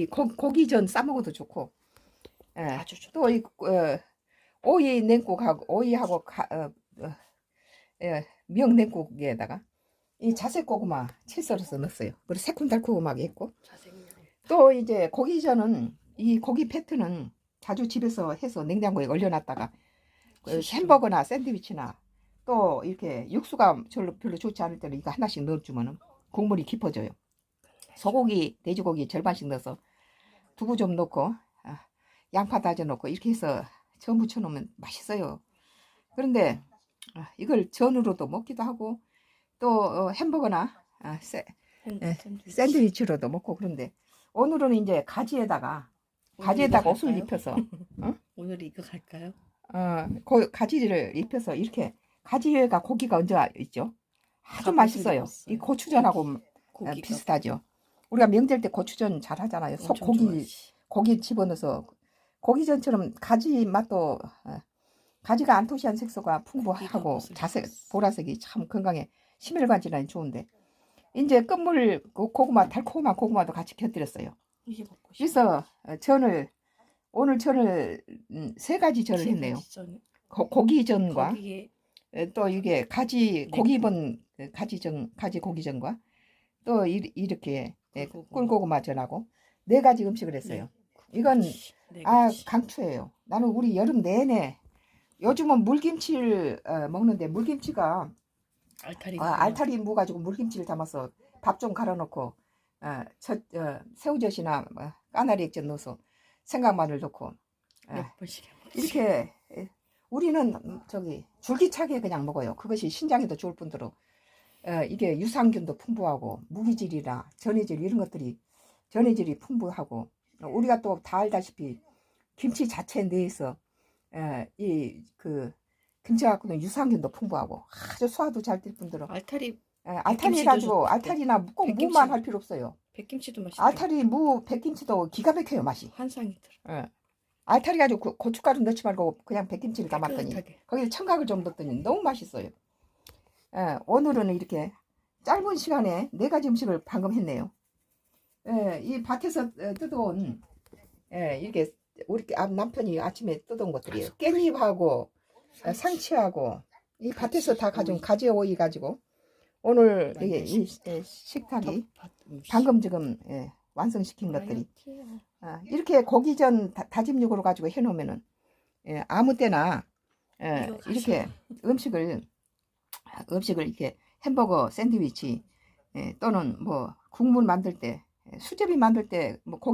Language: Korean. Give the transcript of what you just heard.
이 고, 고기전 싸 먹어도 좋고. 예. 아주 좋다. 또 이 어, 오이 냉국하고 오이하고 가, 어, 어, 예, 명 냉국에다가 이 자색 고구마 채 썰어서 넣었어요. 그리고 새콤달콤하게 했고. 또 이제 고기전은 이 고기 패트는 자주 집에서 해서 냉장고에 얼려놨다가 그. 햄버거나 샌드위치나 또 이렇게 육수가 별로, 별로 좋지 않을 때는 이거 하나씩 넣어주면은 국물이 깊어져요. 소고기, 돼지고기 절반씩 넣어서 두부 좀 넣고 아, 양파 다져 넣고 이렇게 해서 전 부쳐 놓으면 맛있어요. 그런데 아, 이걸 전으로도 먹기도 하고 또 어, 햄버거나 아, 세- 예, 샌드위치. 샌드위치로도 먹고 그런데 오늘은 이제 가지에다가 가지에다가 옷을? 입혀서 오늘 이거 갈까요? 어, 고, 가지를 입혀서 이렇게 가지에가 고기가 얹어 있죠. 아주 맛있어요. 적 이. 고추전하고 어, 고기가 비슷하죠. 우리가 명절 때 고추전 잘 하잖아요. 소, 고기 좋아하시. 고기 집어넣어서 고기전처럼 가지 맛도 어, 가지가 안토시안 색소가 풍부하고 자색. 보라색이 참 건강에 심혈관절에 좋은데 이제 끝물 그 고구마 달콤한 고구마도 같이 곁들였어요. 그래서 어, 전을 오늘 전을 음, 세 가지 전을 했네요. 고, 고기전과 또 이게 가지 네. 고기 입은 그 가지전 가지 고기전과 또 이, 이렇게 예, 꿀고구마. 전하고 네 가지 음식을 했어요. 이건 네아 가지. 강추예요. 나는 우리 여름 내내 요즘은 물김치를 어, 먹는데 물김치가 알타리. 어, 알타리 무 가지고 물김치를 담아서 밥 좀 갈아놓고 어, 첫, 어, 새우젓이나 뭐, 까나리 액젓 넣어서 생강마늘 넣고 어. 이렇게 에, 우리는 음, 저기 줄기차게 그냥 먹어요. 그것이 신장에도 좋을 뿐더러 어, 이게 유산균도 풍부하고 무기질이나 전해질 이런 것들이 전해질이 풍부하고 어, 우리가 또 다 알다시피 김치 자체 내에서 어, 이그 김치 갖고는 유산균도 풍부하고 아주 소화도 잘 될 뿐더러 알타리 에, 알타리 가지고. 알타리나 꼭 백김치. 무만 할 필요 없어요. 백김치도 맛있다. 알타리 무 백김치도 기가 막혀요 맛이. 환상이 들어. 예. 알타리 가지고 고- 고춧가루 넣지 말고 그냥 백김치를 담았더니 깨끗하게. 거기에 청각을 좀 넣었더니 너무 맛있어요. 예, 오늘은 이렇게 짧은 시간에 네 가지 음식을 방금 했네요. 예, 이 밭에서 어, 뜯어온 예, 이렇게 우리 아- 남편이 아침에 뜯어온 것들이에요. 깻잎하고 어, 상치하고 이 밭에서 다 가져온 가지 오이 가지고 오늘 이게 이 예, 식탁이. 방금 지금 예, 완성시킨 것들이. 아, 이렇게 고기전 다, 다짐육으로 가지고 해놓으면은 예, 아무 때나 예. 이렇게 음식을 음식을 이렇게 햄버거 샌드위치 예, 또는 뭐 국물 만들 때 예, 수제비 만들 때 뭐 고기